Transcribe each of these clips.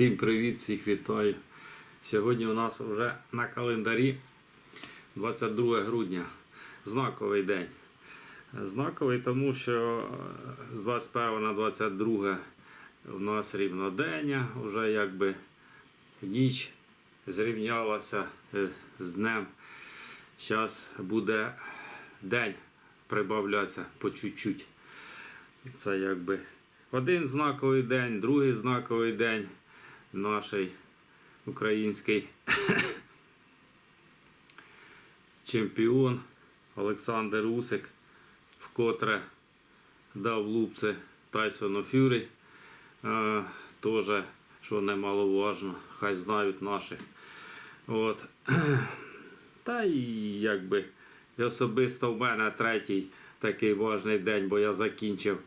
Всім привіт, всіх вітаю. Сьогодні у нас вже на календарі 22 грудня. Знаковий день. Знаковий тому, що е, з 21 на 22 у нас рівнодення, вже якби ніч зрівнялася е, з днем. Зараз буде день прибавлятися по чуть-чуть. Це якби один знаковий день, другий знаковий день наш український чемпіон Олександр Усик вкотре дав лупце Тайсону Фюрі. Е, Теж, що немаловажно, хай знають наші. От. Та і якби особисто в мене третій такий важний день, бо я закінчив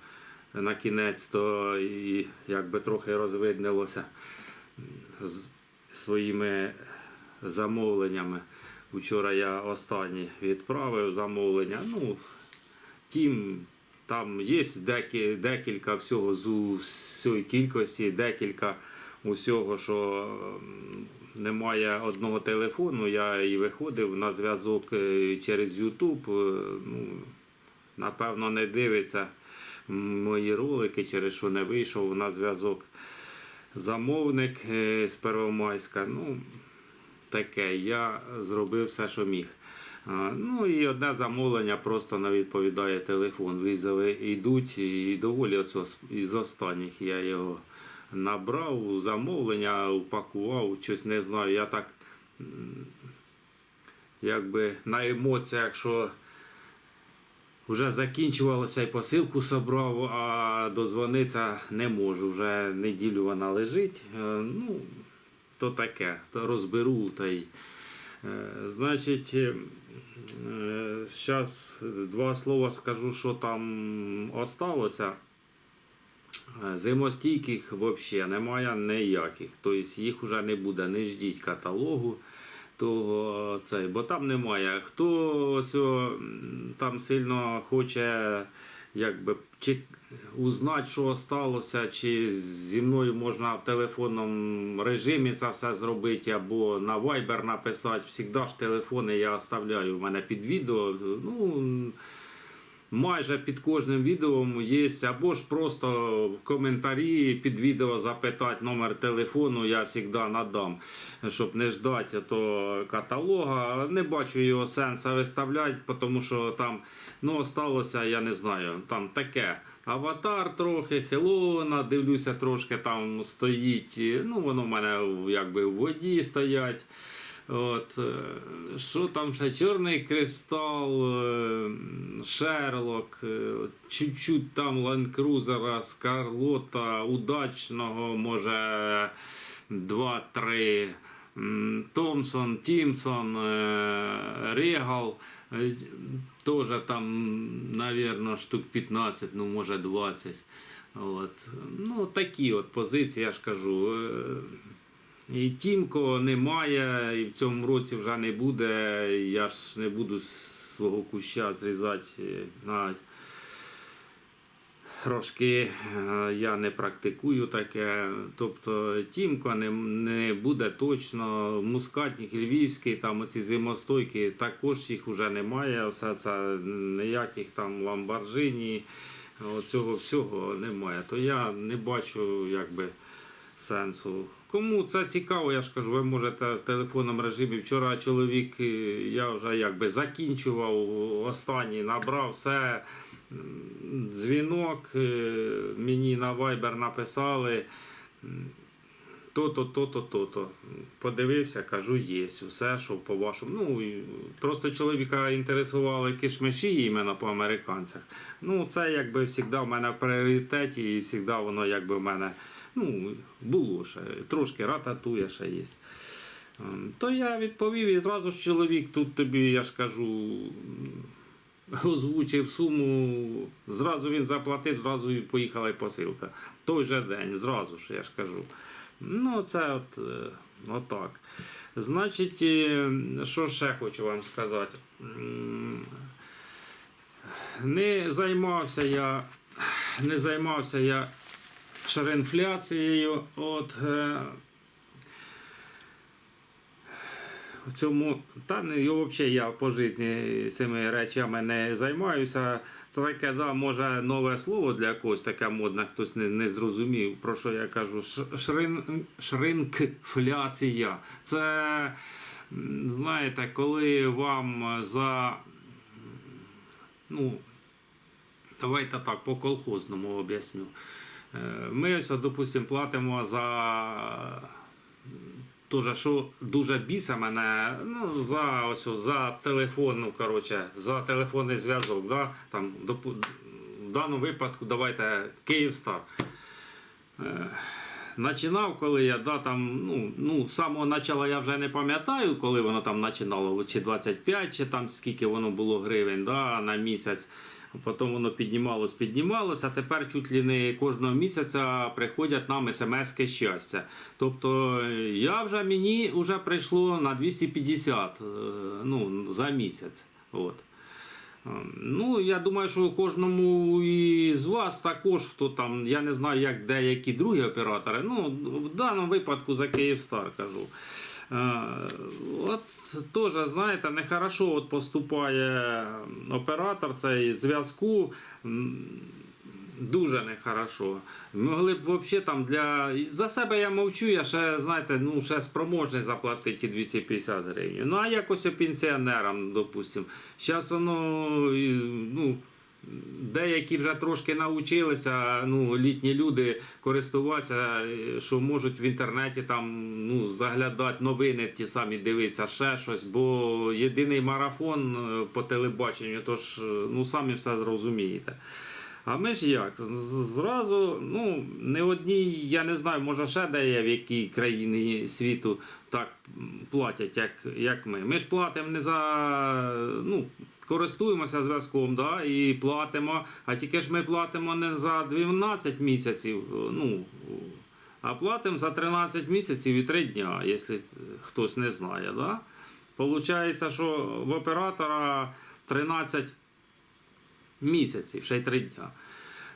на кінець, то і якби трохи розвиднилося з своїми замовленнями. Вчора я останні відправив замовлення. Ну, тім, там є декі- декілька всього з усієї кількості, декілька усього, що немає одного телефону. Я і виходив на зв'язок е, через YouTube. е, Ну, напевно, не дивиться мої ролики, через що не вийшов на зв'язок замовник е, з Первомайська. Ну, таке, я зробив все, що міг. Ну і одне замовлення просто не відповідає телефон. Візови йдуть і доволі з- із останніх я його набрав, замовлення, упакував, щось не знаю. Я так якби на емоціях, що вже закінчувалося і посилку собрав, а дозвонитися не можу. Вже неділю вона лежить. Е, Ну, то таке, то розберу та й. Е, Значить, зараз два слова скажу, що там осталося. Е, Зимостійких взагалі немає ніяких. Тобто їх вже не буде, не ждіть каталогу. Того, цей, бо там немає. Хто ось, там сильно хоче якби, чи узнати, що сталося, чи зі мною можна в телефонному режимі це все зробити, або на Viber написати. Всігда ж телефони я оставляю в мене під відео. Ну, майже під кожним відео є, або ж просто в коментарі під відео запитати номер телефону, я завжди надам, щоб не ждати то каталога. Не бачу його сенсу виставляти, тому що там ну, осталося, я не знаю, там таке. Аватар трохи, Хеллоуна, дивлюся, трошки там стоїть. Ну, воно в мене якби в воді стоять. От, е, що там ще? Чорний кристал, е, Шерлок, е, чуть-чуть там Ланкрузера, Скарлота, удачного, може, 2-3. Томсон, Тімсон, Регал. е, Теж там, навірно, штук 15, ну може 20. От. Ну, такі от позиції, я ж кажу. І Тімко немає, і в цьому році вже не буде. Я ж не буду з свого куща зрізати е, навіть рожки. Е, Я не практикую таке. Тобто Тімко не, не буде точно. Мускатник львівський, там оці зимостойки, також їх вже немає. Все це ніяких там ламборджині, цього всього немає. То я не бачу якби сенсу. Кому це цікаво, я ж кажу, ви можете в телефонному режимі. Вчора чоловік, е, я вже якби закінчував, останній набрав все. Дзвінок, е, мені на Viber написали. То-то, то-то, то-то. Подивився, кажу, є. Все, що по вашому. Ну, просто чоловіка інтересували кишмиші іменно по американцях. Ну, це якби завжди в мене в пріоритеті, і завжди воно якби в мене ну, було ще. Трошки рататує ще є. Ем, То я відповів і зразу ж чоловік тут тобі, я ж кажу, озвучив суму, зразу він заплатив, зразу і поїхала і посилка. Той же день, зразу ж, я ж кажу. Ну, це от, е, отак. Значить, е, що ще хочу вам сказати. Не займався я, не займався я шринфляцією. От, е, в цьому, та не, взагалі я по житті цими речами не займаюся. Це таке, да, може, нове слово для когось таке модне, хтось не, не зрозумів, про що я кажу. Шрин, шринкфляція. Це, знаєте, коли вам за. Ну, давайте так, по колхозному об'ясню. Е, Ми ось, допустимо, платимо за Тоже, що дуже біса мене, ну, за, ось, за телефон, ну, коротше, за телефонний зв'язок, да, там, допу- в даному випадку давайте Київстар. Е, Начинав, коли я, да, там, ну, ну, з самого початку я вже не пам'ятаю, коли воно там починало, чи 25, чи там скільки воно було гривень да, на місяць. Потім воно піднімалось, піднімалось, а тепер чуть ли не кожного місяця приходять нам смс щастя. Тобто я вже мені вже прийшло на 250 е, ну, за місяць. От. Е, Ну, я думаю, що кожному із вас також, хто там, я не знаю, як деякі другі оператори, ну, в даному випадку за Київстар кажу. От теж, знаєте, нехорошо от поступає оператор цей зв'язку. Дуже нехорошо. Могли б взагалі там для. За себе я мовчу, я ще, знаєте, ну, ще спроможний заплатити ті 250 гривень. Ну, а якось пенсіонерам, допустимо. Зараз воно, ну, деякі вже трошки навчилися, ну, літні люди користуватися, е, що можуть в інтернеті там ну, заглядати новини, ті самі дивитися, ще щось, бо єдиний марафон е, по телебаченню, тож, ж ну, самі все зрозумієте. А ми ж як? Зразу, ну, не одній, я не знаю, може ще де є в якій країні світу так платять, як, як ми. Ми ж платимо не за. ну, Користуємося зв'язком, да, і платимо, а тільки ж ми платимо не за 12 місяців, ну, а платимо за 13 місяців і 3 дня, якщо хтось не знає. Да? Получається, що в оператора 13 місяців, ще й 3 дня.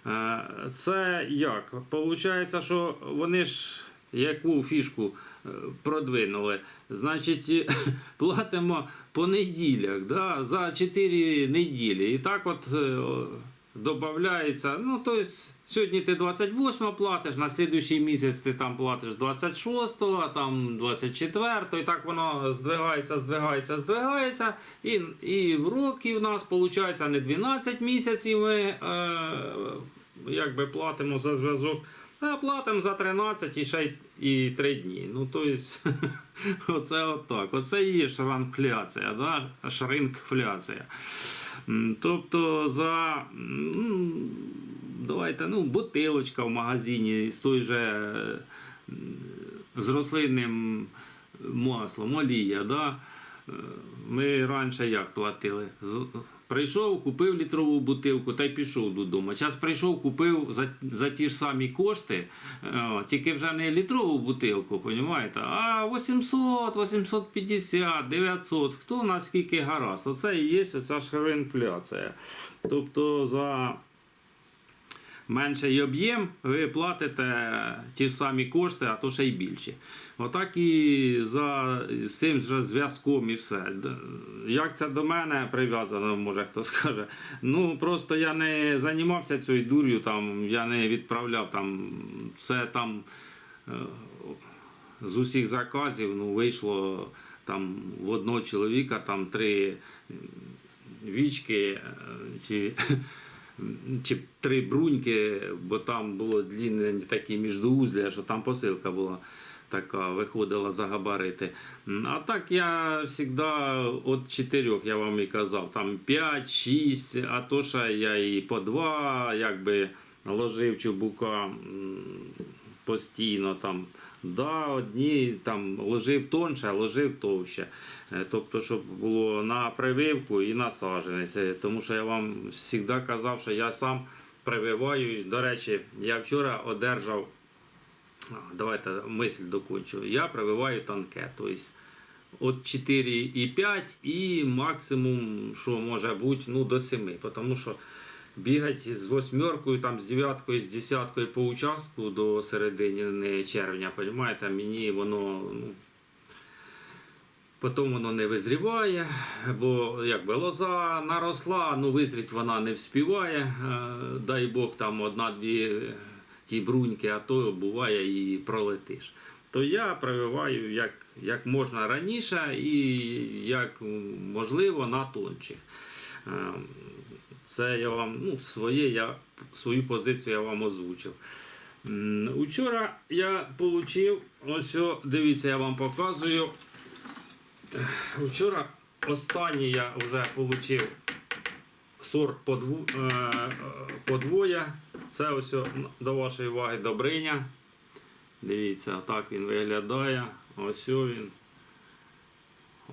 Е, Це як? Получається, що вони ж яку фішку е, продвинули? Значить, платимо по неділях, да? за 4 неділі. І так от е, додається. Ну, тобто, сьогодні ти 28 платиш, на слідуючий місяць ти там платиш 26, а там 24, і так воно здвигається, здвигається, здвигається. І, і в роки в нас виходить не 12 місяців ми е, якби платимо за зв'язок. А платимо за 13 і ще і 3 дні. Ну, тобто, оце отак. Оце і є шранкфляція, да? шринкфляція. Тобто за давайте, ну, бутилочка в магазині з той же з рослинним маслом, олія. Да? Е, Ми раніше як платили? Прийшов, купив літрову бутилку та й пішов додому. Зараз прийшов, купив за, за ті ж самі кошти, е, тільки вже не літрову бутилку, розумієте, а 800, 850, 900, хто наскільки гаразд. Оце і є оця шаринфляція. Тобто за менший об'єм ви платите ті ж самі кошти, а то ще й більше. Отак і за цим же зв'язком і все. Як це до мене прив'язано, може хто скаже. Ну просто я не займався цією дур'ю, там, я не відправляв там все там е, з усіх заказів ну, вийшло там в одного чоловіка там три вічки е, чи, чи три бруньки, бо там було длінне такі міждоузля, що там посилка була така, виходила за габарити. А так я завжди від чотирьох, я вам і казав, там 5, 6, а то ще я і по два, якби ложив чубука постійно там. Да, одні там ложив тонше, а ложив товще. Е, Тобто, щоб було на прививку і на саджанець. Е, Тому що я вам завжди казав, що я сам прививаю. До речі, я вчора одержав, давайте мисль докончу. Я прививаю тонке. Тобто от 4,5 і максимум, що може бути, ну, до 7. Тому що бігати з восьмеркою, там, з дев'яткою, з десяткою по участку до середини червня, розумієте, мені воно. Ну, Потім воно не визріває, бо якби лоза наросла, ну визріть вона не вспіває. Е, Дай Бог там одна-дві ті бруньки, а то буває і пролетиш. То я прививаю як, як можна раніше і як можливо на тончих. Це я вам ну, своє, я, свою позицію я вам озвучив. Учора я отримав, ось, дивіться, я вам показую. Вчора останній я вже отримав сорт подву, е, подвоя. Це ось до вашої уваги Добриня. Дивіться, отак він виглядає. Ось він.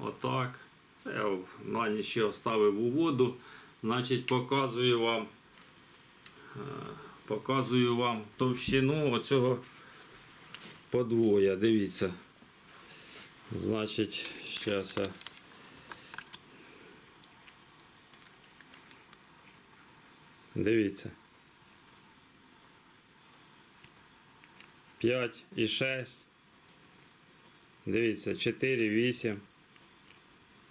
Отак. Це я на ніч оставив у воду. Значить, показую вам. е, Показую вам товщину оцього подвоя. Дивіться. Значить, зараз я. Дивіться. 5 і 6. Дивіться, 4, 8.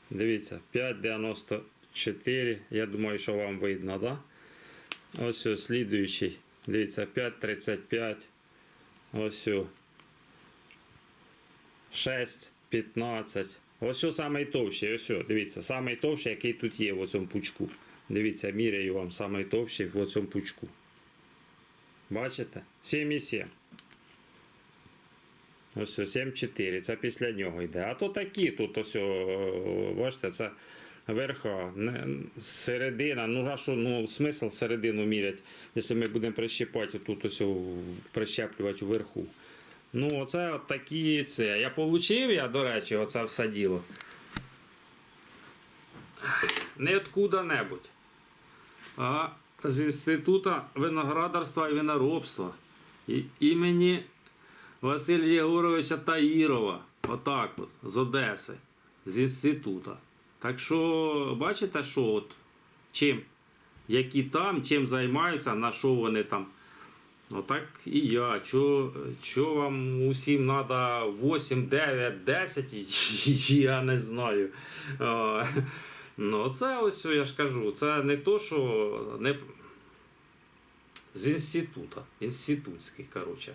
Дивіться, 5,94. Я думаю, що вам видно, да? Ось ось слідуючий. Дивіться, 5,35. Ось. о. 6, 15. Ось ось самий товщий, ось, о, дивіться, самий товщий, який тут є в цьому пучку. Дивіться, міряю вам самий товщий в цьому пучку. Бачите? 7,7. Ось ось 7,4. Це після нього йде. А то такі тут ось, бачите, це верха, середина. Ну, а що, ну, смисл середину мірять, якщо ми будемо прищепати тут ось, прищеплювати вверху. Ну, оце от такі це. Я получив, я, до речі, оце все діло. Не откуда-небудь. А з інституту виноградарства і виноробства. І імені Василя Єгоровича Таїрова. Отак от, з Одеси, з інституту. Так що, бачите, що от, чим, які там, чим займаються, на що вони там. Отак і я. Чо, чо вам усім треба 8, 9, 10, я не знаю. Ну, це ось, я ж кажу, це не то, що не з інституту, інститутський, коротше.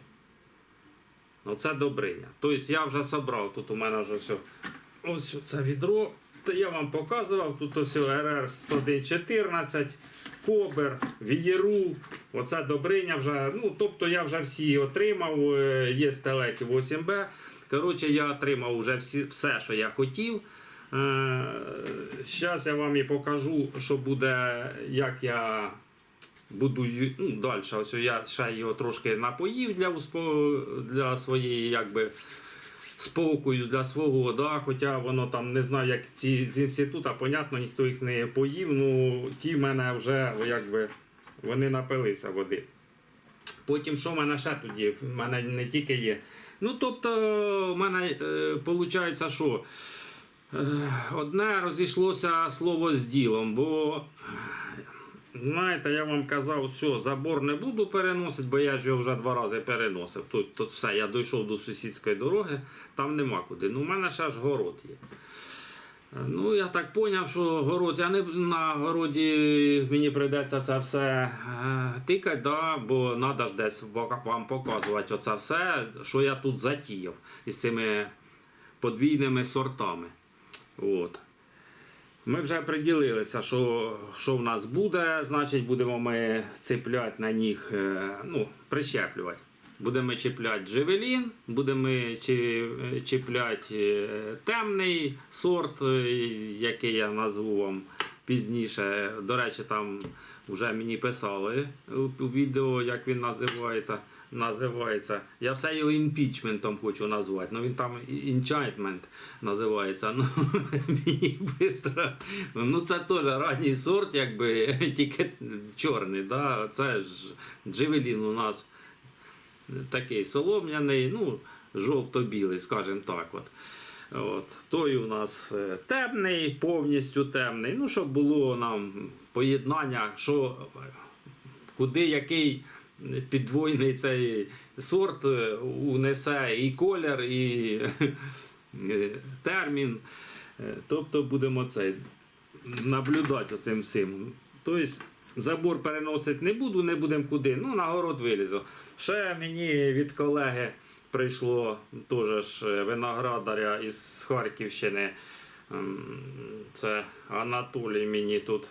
Оце Добриня. Тобто я вже собрав, тут у мене вже все. Ось це відро. То я вам показував, тут ось РР 114, Кобер, Вієру. Оце Добриня вже. Ну, тобто я вже всі отримав. е, Є стелеки 8Б. Коротше, я отримав вже всі, все, що я хотів. Зараз я вам і покажу, що буде, як я буду ну, далі. Ось я ще його трошки напоїв для, для своєї якби, спокою, для свого. Да? Хоча воно там не знаю, як ці з інституту, понятно, ніхто їх не поїв. Ну ті в мене вже якби, вони напилися води. Потім що в мене ще є? В мене не тільки є. Ну, тобто, в мене виходить, що е, одне розійшлося слово з ділом, бо. Знаєте, я вам казав, що забор не буду переносити, бо я ж його вже два рази переносив. Тут, тут все, я дійшов до сусідської дороги, там нема куди. Ну, у мене ще ж город є. Ну, я так зрозумів, що город, я не на городі мені прийдеться це все е, тикати, да, бо треба ж десь вам показувати оце все, що я тут затіяв із цими подвійними сортами. От. Ми вже приділилися, що, що в нас буде, значить будемо ми цепляти на них, е, ну, прищеплювати. Будемо чіпляти джевелін, будемо чіпляти е, темний сорт, е, який я назву вам пізніше. До речі, там вже мені писали у відео, як він називається. Називається. Я все його імпічментом хочу назвати. Ну він там інчайтмент називається. Ну, швидко. Ну це теж ранній сорт, якби тільки чорний. Да? Це ж джевелін у нас такий солом'яний, ну, жовто-білий, скажімо так. От. От. Той у нас е, темний, повністю темний. Ну, щоб було нам поєднання, що куди який підвойний цей сорт е, унесе і колір, і е, термін. Е, Тобто будемо цей наблюдати цим всім. Тобто забор переносити не буду, не будемо куди. Ну, на город вилізу. Ще мені від колеги прийшло теж виноградаря із Харківщини. Це Анатолій мені тут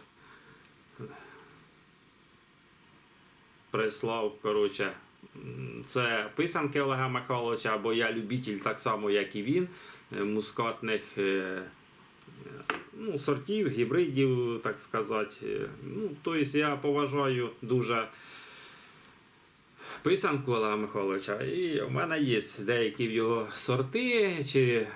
прислав. Коротше, це писанки Олега Михайловича, бо я любитель так само, як і він, е, мускатних е, ну, сортів, гібридів, так сказати. Е, Ну, тобто я поважаю дуже писанку Олега Михайловича, і в мене є деякі в його сорти чи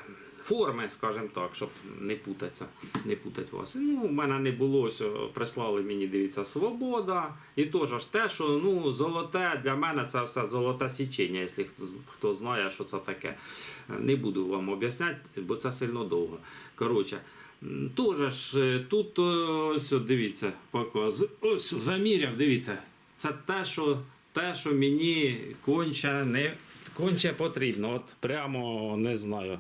форми, скажімо так, щоб не путатися, не путати вас. Ну, в мене не було, ось, прислали мені, дивіться, свобода. І теж те, що ну, золоте для мене це все золоте січення, якщо хто, хто знає, що це таке. Не буду вам об'ясняти, бо це сильно довго. Коротше. м, Тоже ж е, тут е, ось дивіться, показую. Ось заміряв, дивіться. Це те, що те, що мені конче не конче потрібно. От прямо не знаю.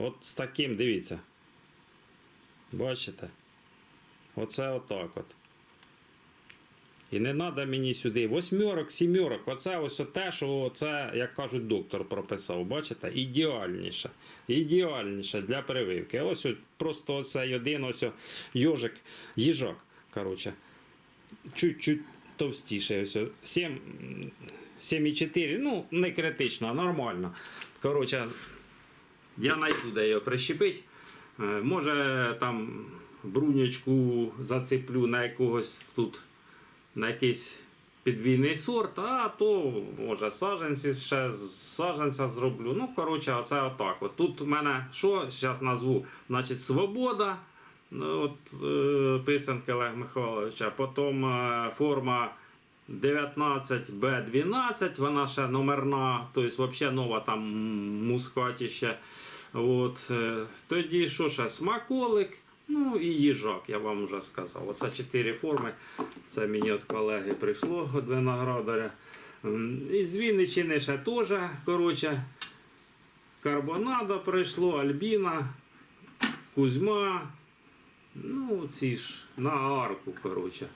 От з таким, дивіться. Бачите? Оце отак от. І не треба мені сюди восьмерок, сімерок. Оце ось те, що це, як кажуть, доктор прописав. Бачите? Ідеальніше. Ідеальніше для прививки. Ось от, просто оцей один ось йожик, їжак. Коротше. Чуть-чуть товстіше. Ось о, 7, м, 7,4. Ну, не критично, нормально. Коротше, я знайду, де його прищепить. Е, Може там брунячку зацеплю на якогось тут, на якийсь підвійний сорт, а то може саджанці ще з саджанця зроблю. Ну, коротше, оце отак. От тут у мене що зараз назву? Значить, свобода. ну, От, е, писанки Олег Михайловича, потім е, форма 19Б12, вона ще номерна, тобто взагалі нова там мускатіще. От, е, тоді що ще? Смаколик, ну і їжак, я вам вже сказав. Оце чотири форми. Це мені від колеги прийшло від виноградаря. І з Вінниччини ще теж, коротше, карбонада прийшло, Альбіна, Кузьма. Ну, ці ж на арку, коротше.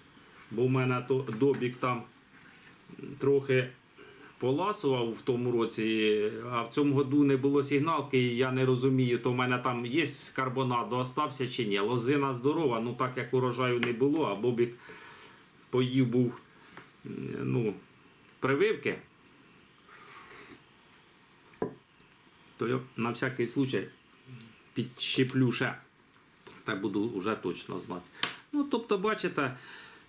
Бо в мене то добік там трохи поласував в тому році, а в цьому году не було сигналки, і я не розумію, то в мене там є карбонадо, остався чи ні. Лозина здорова, ну так як урожаю не було, а Бобік поїв був ну, прививки. То я на всякий случай підщеплю ще, та буду вже точно знати. Ну, тобто, бачите,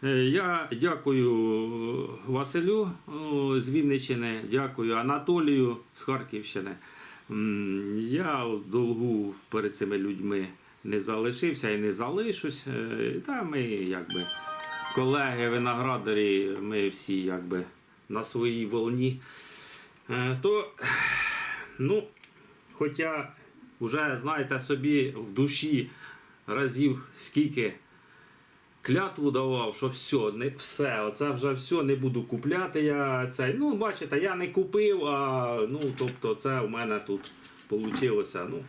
я дякую Василю з Вінниччини, дякую Анатолію з Харківщини. Я в долгу перед цими людьми не залишився і не залишусь. Е, Та ми якби колеги, виноградарі, ми всі якби на своїй волні. Е, То, ну, хоча вже знаєте собі в душі разів скільки клятву давав, що все, не все, оце вже все, не буду купляти. Я цей. Ну, бачите, я не купив, а ну, тобто, це у мене тут вийшло. Ну,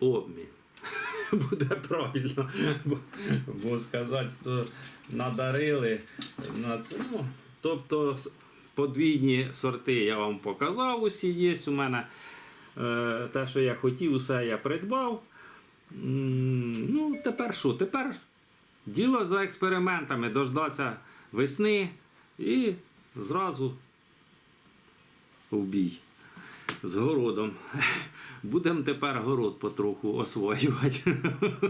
обмін. Буде правильно. Бо, бо сказати, то надарили на це. Ну, тобто подвійні сорти я вам показав, усі є у мене. Е, те, що я хотів, усе я придбав. Ну, тепер що? Тепер діло за експериментами, дождатися весни і зразу в бій з городом. Будемо тепер город потроху освоювати.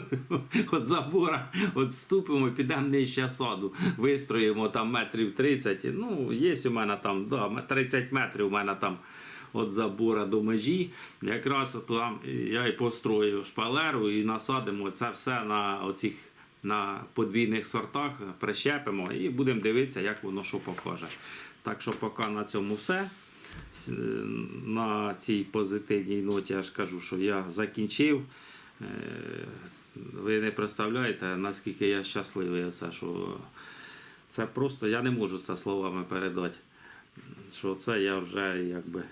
От забора, от вступимо, підемо нижче саду, вистроїмо там метрів 30. Ну, є у мене там да, 30 метрів у мене там від забора до межі. Якраз там я і построю шпалеру і насадимо це все на оцих на подвійних сортах, прищепимо і будемо дивитися, як воно що покаже. Так що поки на цьому все. На цій позитивній ноті я ж кажу, що я закінчив. Е, Ви не представляєте, наскільки я щасливий, це, що це просто я не можу це словами передати. Що це я вже якби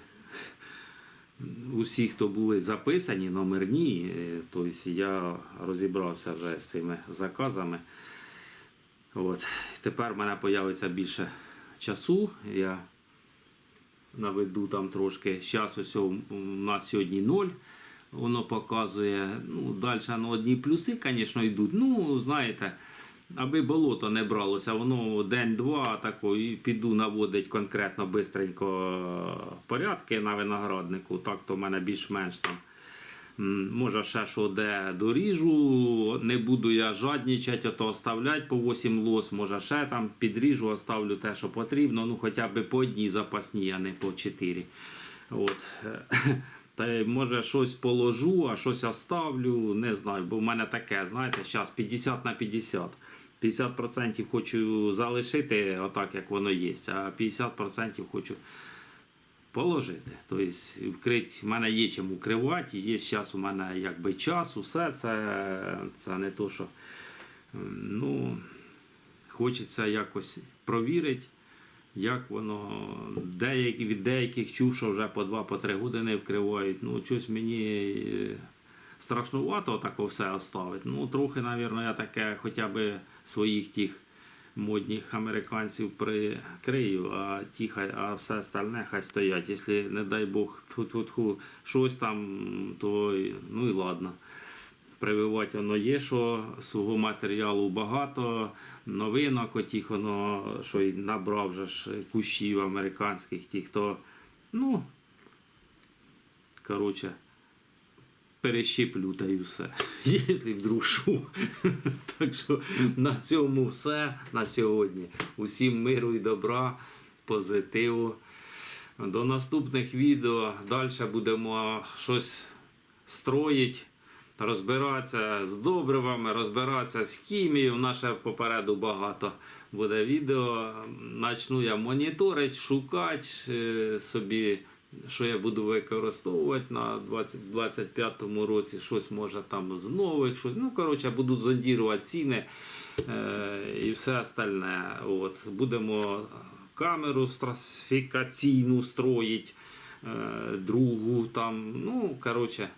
усі, хто були записані, номерні, тобто я розібрався вже з цими заказами. От. Тепер в мене з'явиться більше часу. Я наведу там трошки. Зараз у нас сьогодні 0. Воно показує. Ну, далі ну, одні плюси, звісно, йдуть. Ну, знаєте, аби болото не бралося, воно день-два тако, і піду наводить конкретно бистренько порядки на винограднику. Так то в мене більш-менш там. Може, ще що де доріжу, не буду я жаднічати, ото оставляти по 8 лос, може ще там підріжу, оставлю те, що потрібно, ну хоча б по одній запасній, а не по 4. От. Та може щось положу, а щось оставлю, не знаю, бо в мене таке, знаєте, зараз 50 на 50. 50% хочу залишити отак, як воно є, а 50% хочу положити. Тобто вкрити, в мене є чим укривати, є зараз у мене якби час, усе це, це не то, що ну, хочеться якось провірити, як воно деякі, від деяких чув, що вже по 2-3 години вкривають. Ну, щось мені е, страшнувато тако все оставити. Ну, трохи, мабуть, я таке хоча б своїх тих модних американців прикрию, а ті а все остальне хай стоять. Якщо, не дай Бог, тьфу-тьфу-тьфу, щось там, то ну і ладно. Прививати воно є, що свого матеріалу багато, новинок, отіх воно, що й набрав вже ж кущів американських, ті, хто, ну, коротше, перещеплю та й. Якщо вдруг що. Так що на цьому все на сьогодні. Усім миру і добра, позитиву. До наступних відео. Далі будемо щось строїти, розбиратися з добривами, розбиратися з хімією. Наше попереду багато буде відео. Начну я моніторити, шукати е, собі, що я буду використовувати на 2025 році. Щось може там з нових, щось. Ну, коротше, буду зондірувати ціни е, і все остальне. От. Будемо камеру стратифікаційну строїть, е, другу там. Ну, коротше,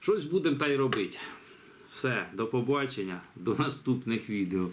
щось будемо та й робити. Все, до побачення, до наступних відео.